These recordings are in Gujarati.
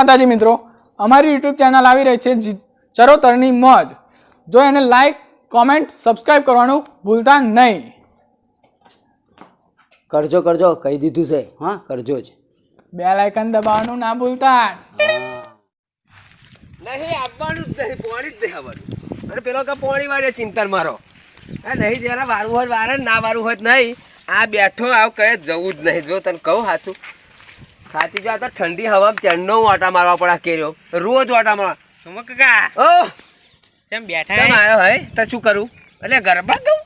માતાજી મિત્રો અમારી યુટ્યુબ ચેનલ આવી રહી છે ચરોતરની મોજ. જો એને લાઈક કોમેન્ટ સબસ્ક્રાઈબ કરવાનું ભૂલતા નહીં. કરજો કરજો કહી દીધું છે. હા કરજો જ. બે લાયકન દબાવવાનું ના ભૂલતા. નહીં આપવાનું જ નહીં પોણી જ નહીં આવવાનું. અને પેલો કે પોણી વાળે ચિંતન મારો. હા નહીં જરા વારું હોય વારે ના વારું હોય નહીં. આ બેઠો આવ કહે જવું જ નહીં. જો તને કહું સાચું સાચી જો આ તો ઠંડી હવા ચેનનો વાટા મારવા પડે કેર્યો રોજ વાટા મારવા સુમો કાકા? ઓ! કેમ બેઠા કેમ હે? આવ્યો હે? તો શું કરું? એટલે ગરબા કહું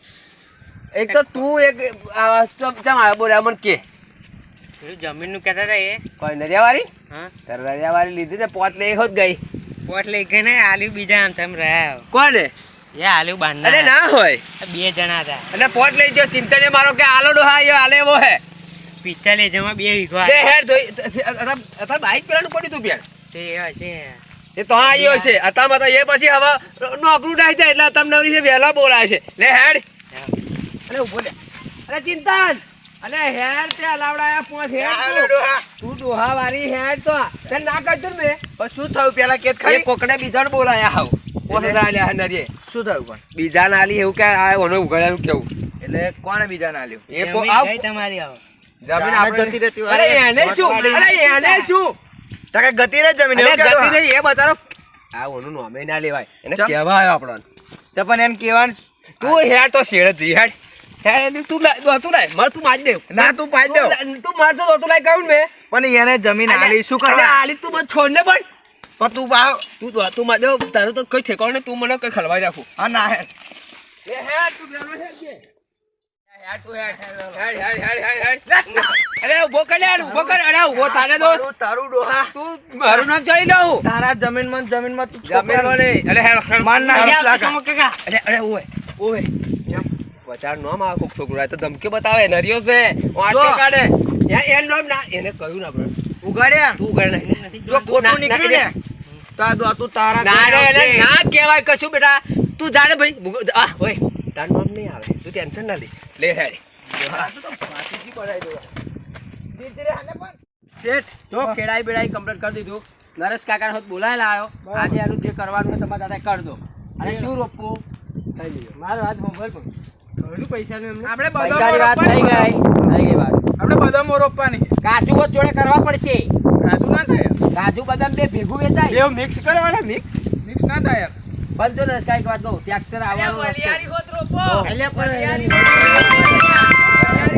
એક તો તું એક ચમ આવ્યો બોલ્યા મને કે. જમીનનું કહેતા હતા એ. કોઈ નરિયાવાળી? હા. નરિયાવાળી લીધી ને પોત લઈ હોત ગઈ. પોટ લઈ ગઈ ને આલ્યું બીજા આમ તેમ રહ્યા. કોને? એ આલ્યું બાંધના અરે ના હોય. બે જણા હતા. એટલે પોત લઈ ગયો ચિંતને મારો કે આલો ડોહા એ આલે એવો હે. પિસ્તાલીસ જમા બે વીઘવા દે હેડ ધોઈ અત્યારે બાઈક પેલાનું પડ્યું તું બેન તે છે. એ તો હા આવ્યો છે. અત્યારમાં તો એ પછી હવે નોકરું ડાઈ જાય એટલે તમને નવરી છે વહેલા બોલાય છે. લે હેડ. અરે ઊભો લે. અરે ચિંતન. અલે હેડ તે અલાવડાયા પોસ હેડ તું. તું ડોહા. વાળી હેડ તો તે ના કરતો ને મેં શું થયું પેલા કેત એ કોકને બીજાને બોલાયા હાવ. પોસ આલ્યા હે નરીએ શું થયું પણ બીજા ના આલી એવું કે આ ઓનો ઉઘાડ્યાનું કેવું. એટલે કોણે બીજા ના લ્યું એ કો આવ. તમારી આવો જમીન આપણે જતી રહેતી અરે એને શું? અરે એને શું? તાકે ગતિ રહે જમીન એવું ગતિ રહે એ બતારો આ ઓનું નોમે ના લેવાય. એને કેવા આવ્યો આપણો તો પણ એને કહેવાનું તું હેડ તો શેડ જ હેડ. તું તું લાય માર તું માજ દે. ના તું પાઈ દો તું તું તો તું લાય કહું મેં. પણ એને જમીન આલી શું કરવા? આલી તું મને છોડ ને પણ. પણ તું પાહો તું તું માજ તારું તો કોઈ ઠેકાણું તું મને કોઈ ખલવાઈ રાખું. હા ના હે તું અરે ઊભો કર યાર કર. અરે ઊભો થાને દોસ્ત. તારું- તારું ડોહા. તું મારું નામ ચડી લઉં તારા જમીનમાં ને જમીનમાં તું જમીન નહીં અરે હેડ હેડ ના અરે. સુમો કાકા અરે અરે ઓય ઓય બચાર નોમ આવે કોક છોકરો તો ધમકી બતાવે. નરિયો છે. વાંચો કાઢે ના એને કહ્યું ના આપણે ઉગાડ્યા? તું કરે જો ખોટું નીકળ્યું ને. તો તારા ના. ના કહેવાય કશું બેટા. તું જાણે ભાઈ. આ ઓય તાર નામ નહીં આવે. ટેન્શન ના લે. લે હેડ. શેઠ જો ખેડાઈ બેડાઈ કમ્પ્લીટ કરી દીધું. નરેશ કાકા હોત બોલાયેલા આવ્યો આજે આનું જે કરવાનું તમારા દાદા કરી દો. અને શું રોપવું? થઈ લીધું મારો વાત મોબાઈલ પણ ઘણું પૈસાનું એમને? આપણે પૈસાની બદામો વાત થઈ ગઈ. થઈ ગઈ વાત. આપણે બદામો રોપવાની કાજુ વધ જોડે કરવા પડશે. કાજુ ના થાય. કાજુ બદામ બે ભેગું વેચાય. એવું મિક્સ કરવાના મિક્સ મિક્સ ના થાય. યાર બંધ જો નરેશ કાંઈક વાત કહું ટ્રેક્ટર આવવાનું રોપો એટલે વલિયારી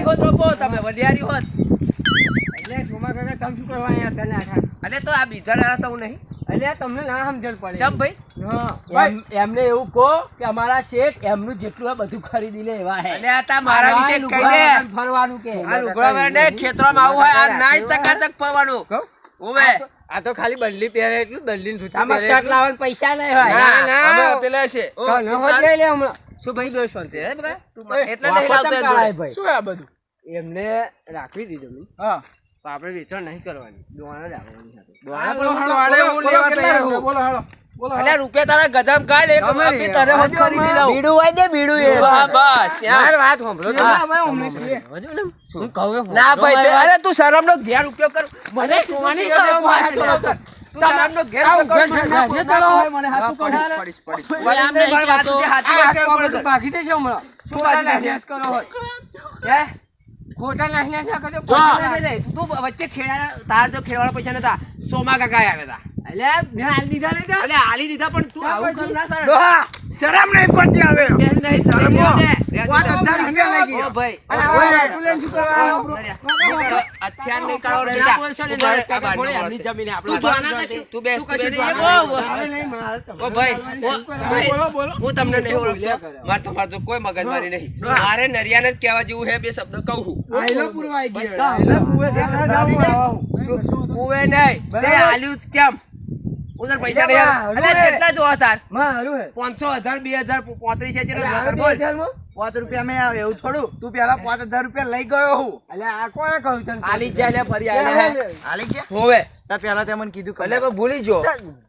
હોત રોપો તમે વલિયારી હોત એટલે સુમા કાકા તમે શું કરવા અહીંયા તને આખા? અરે તો આ બીજા ના તો હું નહીં. એટલે તમને ના સમજણ પડે. ચમ ભાઈ? એમને એવું કહો કે અમારા શેઠ એમનું જેટલું હોય બધું ખરીદી લે એવા હે. એટલે આ મારા વિશે કહી દે ફરવાનું કે. આ લુગડા વાળાને ખેતરમાં આવું હોય આ નાઈ ચકાચક ફરવાનું. ઓવે આ તો ખાલી બંડલી પહેરે એટલું બદલી આમાં શર્ટ લાવવાનું પૈસા નહીં હોય. ના, ના. અમે પેલા છે ઓ, ન હોય લે હમણાં. શું ભાઈ બે શાંતિ હે બધા? તું એટલે નહીં લાવતો એ શું આ બધું? એમને રાખવી દીધો મેં. હા. તો આપણે વેચાણ નહીં કરવાની. દોણા જ આપવાની સાથે. લેવા તૈયાર છું. બોલો હાલો. અલ્યા રૂપિયા તારા ગાલ એક બીડું હોય દે, બીડું એ. બસ યાર. વાત સાંભળો તમે. અમે અમને છીએ. હું કહું ના ભાઈ અરે તું શરમનો ઘેર ઉપયોગ કર. મને શરમ ખોટા નહીં, વચ્ચે ખેડા તારા જો ખેડવાના પૈસા નતા. સોમા કાકા આવ્યા હતા. મેં હાલ દીધા ને ત્યાં. અલે હાલી દીધા પણ તું આવું કર ના સારા. શરમ નહીં પડતી હવે. બેન નહીં, શરમો. રહેવા હજાર રૂપિયા લઈ ગયો ભાઈ. અને ઓ હવે ભાઈ. તું લઈને શું કરવા આવ્યો? અત્યાર નહીં કરો રે બેટા. ઊભા રહે, આ બારનો માણસ છે. તું આના તું બેસ, તું બેસ. એ બહુ, બહુ. હવે નહીં મારે તમને. ઓ ભાઈ, ઓ, ભાઈ, હું તમને નહીં ઓળખતો. મારે તમારે જો કોઈ મગજમારી નહીં. મારે નરિયાને જ કહેવા જેવું હે બે શબ્દ કહું છું. ગયો. કુવે નહીં? તે આલ્યું જ કેમ? ઉધર પૈસા નહીં અલે. કેટલા જોવા તાર. મારું હે. પાંચસો હજાર બે હજાર પોત્રીસ છે હજારમાં? પાંચ રૂપિયા મેં આવે એવું થોડું. તું પેલા પાંચ હજાર રૂપિયા લઈ ગયો હું. એટલે આ કોણે કહ્યું તને? આલી જ જાય લે ફરી આલે આલી હાલી? ગયા? હોવે? તા પેલા તે મને કીધું એટલે પણ ભૂલી જો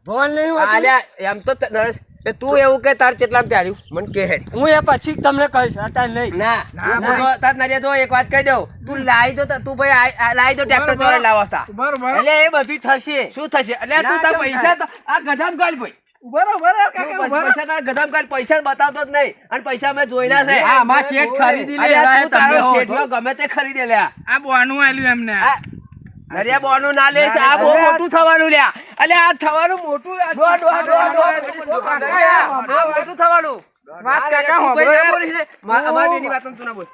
ભણ નહીં? આલ્યા એમ તો ત- નરેશ એ તું એવું કે તાર કેટલામાં ત્યાર્યું મને કે હેડ. હું એ પછી તમને કહીશ અત્યારે નહીં ના ના તાર નરિયા જો એક વાત કહી દઉં. તું લાવી દો તું ભાઈ લાવી દો ટ્રેક્ટર ચોરે લાવો તા. બરોબર એટલે એ બધી થશે. શું થશે? એટલે તું તાર પૈસા તો આ ગધામ કાઢ ભાઈ. બરોબર પૈસા તારા ગધામ કાઢ પૈસા બતાવતો જ નહીં. અને પૈસા મેં જોયેલા છે. હા, શેઠ ખરીદી તું તારો તમે ગમે તે ખરીદે લ્યા. આ બોનું આલ્યું એમને. નરિયા બોનું ના લે આ બહુ મોટું થવાનું લ્યા. અલે આ થવાનું મોટું આ- આ મોટું થવાનું. વાત કાકા તું ભાઈ હોભળો ના બોલીશ ને. મા- અમારી બેની વાત તું ના બોલ.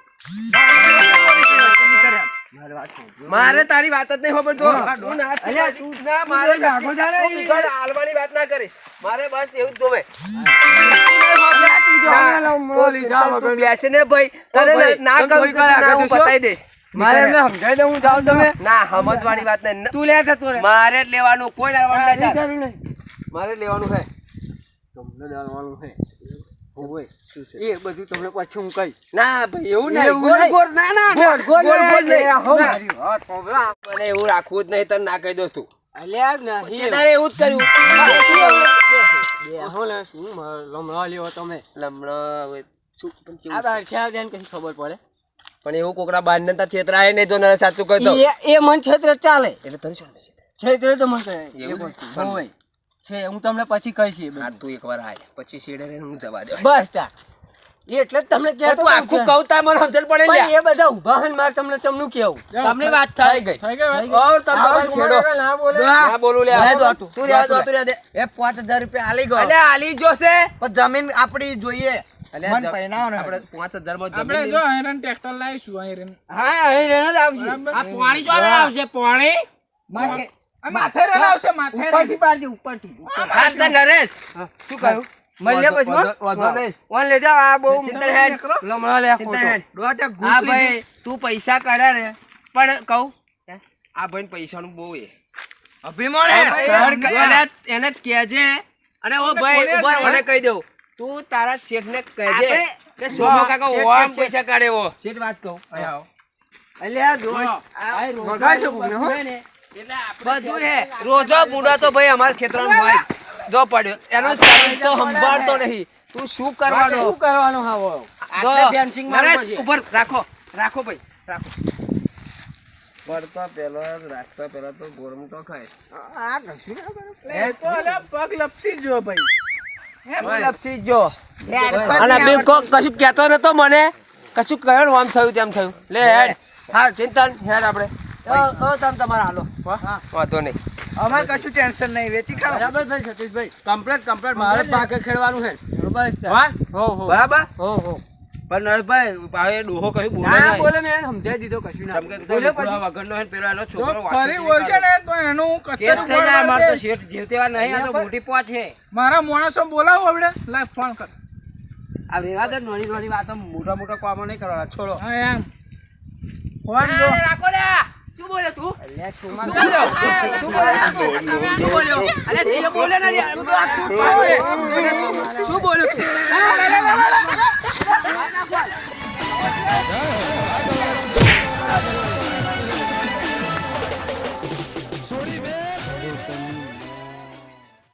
મારે તારી વાત જ નહીં ખબર તો તું ના તું ના મારે તું બીજળ વાત ના કરીશ. મારે બસ એવું જ જોવે. ના, તું- તું બેસીને ભાઈ. તને ના- ના કહું ના હું બતાવી દઈશ. મારે એમને સમજાઈ દઉં હું તમે. ના સમજવાની વાત નહીં. તું લે જતો રે મારે જ લેવાનું કોઈ લેવાનું નહીં. મારે લેવાનું છે તમને જાણવાનું છે? એ બધું તમને પછી હું કહીશ. ના ભાઈ એવું નહીં. ગોળ ના ના. ગોળ, ગોળ. હો. મને રાખવું જ નહીં તને ના કહી દઉં તું. અલ્યા નહીં. તારે એવું જ કર્યું. મારે શું ને, શું? મારે લમણા લ્યો તમે. લમણા શું પણ કેવું ખબર પડે? પણ એવું કોકના બાર નતા છેતરાય નહીં તો નરે સાચું કહી દો એ એ મન છેતરે ચાલે. એટલે તને શું છેતરે તો મન એવું. છે? છે હું તમને પછી કહીશ હા તું એકવાર આય પછી શેડે રહીને હું જવા દે બસ તા. એટલે જ તમને કહેતો તું આખું કવતા મને સમજણ પડે લ્યા. એ બધા ઊભા હન માર તમને તમનું કેવું? તમને વાત થઈ ગઈ. થઈ ગઈ ઓર તમ તમારે ખેડો ના બોલે? ના બોલું લ્યા. રે દો તું. રે રહેવા દો, તું રે દે. એ પાંચ હજાર રૂપિયા આલી ગયો. અલ્યા આલી જોશે. પણ જમીન આપડી જોઈએ. મન પહેરાવો આપણે પાંચ હજારમાં આપણે જો આયરન ટ્રેક્ટર લાવીશું આયરન. હા અહીં જ આવશે. આ પાણી ચોરે આવશે? પાણી? માથે રેલ આવશે માથે ઉપરથી પાડજે ઉપરથી. હા તો નરેશ. શું કહ્યું? મળીએ પછી હો? વાંધો નહીં. ઓન લેજો આ બહુ ચિંતન હેડ. લમણા લે ચિંતન હેડ. ડોહા ઘૂસ ભાઈ તું પૈસા કાઢ્યા રે. પણ કહું આ ભાઈ પૈસાનું બહુ એ. અભિમાન એને કેજે અને ઓ ભાઈ ઊભા મને કહી દઉં. તું તારા શેઠને કહેજે કે સોમો કાકા ઓમ પૈસા કાઢે વો શેઠ વાત કહું. અલ્યા દોસ્ત આ વગાડશો કોને, હો? બધું હે. રોજો બુડા તો ભાઈ અમારા ખેતરમાં હોય. જો પડ્યો. એનો શરીર તો સંભાળતો નહીં. તું શું કરવાનો? શું કરવાનું હાવો? જો, ફેન્સિંગ મારવું ઉપર રાખો. રાખો ભાઈ રાખો. પડતા પહેલા રાખતા પહેલા તો ગોરમટો ખાય. આ કશું ના કરો. એ તો અલ્યા પગ લપસી જો ભાઈ. અને બે કશું કહેતો નતો મને. કશું કહ્યું આમ થયું તેમ થયું. લે હેડ. હા ચિંતન હેડ આપણે. ઓ ઓ તમારા હાલો. હા વાંધો નહીં. અમારે કશું ટેન્શન નહીં વેચી ખાઓ. બરાબર ભાઈ સતીશભાઈ. કમ્પ્લેટ કમ્પ્લેટ મારે પાકે ખેડવાનું છે. બરાબર હો હો. બરાબર? હો હો. પણ નરેશભાઈ પાછો ડોહો કહ્યું બોલે ના બોલે મેં એને સમજાઈ દીધો કશું ના બોલે. પછી. વગરનો હે ને પેલો એનો જો છોકરો ફરી બોલશે ને તો એનો કેસ થઈ જાય માર તો શેઠ જીવતેવા નહીં આ તો મોટી પોચ છે. મારા માણસો બોલાવો આપણે લાઈ ફોન કર. આ રેવા દે નોની નોની વાતો મોટા મોટા કામો નહીં કરવાના છોડો. હા એમ. ફોન રાખો લે શું બોલે તું અલ્યા શું બોલે શું બોલે તું શું બોલ્યો અલ્યા જઈએ બોલે ને યાર બધું આ શું પાવે શું બોલ્યો તું